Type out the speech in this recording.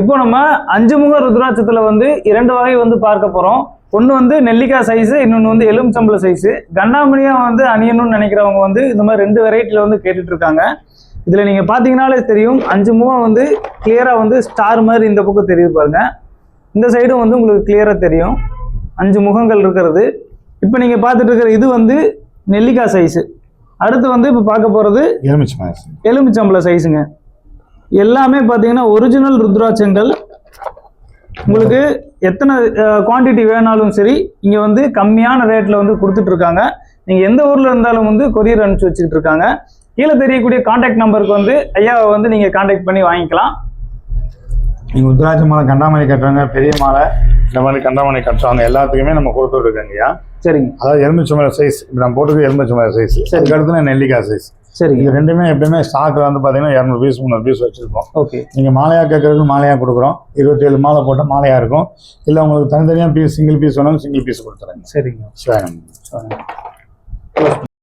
இப்போ நம்ம அஞ்சு முக ருத்ராட்சத்துல வந்து இரண்டு வகை வந்து பார்க்க போறோம். ஒன்று வந்து நெல்லிக்காய் சைஸு இன்னொன்று வந்து எலுமிச்சம்பளம் சைஸு கண்டாமணியா வந்து அணியணும்னு நினைக்கிறவங்க வந்து இந்த மாதிரி ரெண்டு வெரைட்டியில் வந்து கேட்டுட்டு இருக்காங்க. இதில் நீங்கள் பார்த்தீங்கனாலே தெரியும் அஞ்சு முகம் வந்து கிளியராக வந்து ஸ்டார் மாதிரி இந்த பக்கம் தெரியுது பாருங்க. இந்த சைடும் வந்து உங்களுக்கு கிளியராக தெரியும். அஞ்சு முகங்கள் இருக்கிறது. இப்போ நீங்கள் பார்த்துட்டு இருக்கிற இது வந்து நெல்லிக்காய் சைஸு அடுத்து வந்து இப்போ பார்க்க போகிறது எலுமிச்சம்பள சைஸுங்க எல்லாமே பார்த்தீங்கன்னா ஒரிஜினல் ருத்ராட்சங்கள். உங்களுக்கு எத்தனை குவாண்டிட்டி வேணாலும் சரி இங்கே வந்து கம்மியான ரேட்டில் வந்து கொடுத்துட்டு இருக்காங்க நீங்கள் எந்த ஊரில் இருந்தாலும் வந்து கொரியர் அனுப்பிச்சு வச்சுக்கிட்டு இருக்காங்க கீழே தெரியக்கூடிய காண்டாக்ட் நம்பருக்கு வந்து ஐயாவை வந்து நீங்கள் காண்டாக்ட் பண்ணி வாங்கிக்கலாம். நீங்கள் உத்ராட்ச மாலை கண்டாமணி கட்டுறவங்க பெரிய மாலை இந்த மாதிரி கண்டாமணி கட்டுறவங்க எல்லாத்துக்குமே நம்ம கொடுத்துட்டு இருக்கோங்கய்யா சரிங்க. அதாவது எலுமிச்சை மலை சைஸ் இப்போ நம்ம போட்டுருக்கு எலுமிச்சை மலை சைஸ் அதுக்கு அடுத்து நெல்லிக்காய் சைஸ் சரிங்க. இது ரெண்டுமே எப்பயுமே ஸ்டாக்ல வந்து பார்த்தீங்கன்னா இரநூறு பீஸ் முந்நூறு பீஸ் வச்சிருப்போம் ஓகே. நீங்கள் மாலையாக கேட்கறதுக்கு மாலையாக கொடுக்குறோம். இருபத்தேழு மாலை போட்டால் மாலையாக இருக்கும். இல்லை உங்களுக்கு தனித்தனியாக பீஸ் சிங்கிள் பீஸ் வேணாலும் சிங்கிள் பீஸ் கொடுத்துறேங்க. சரிங்க. சரிங்க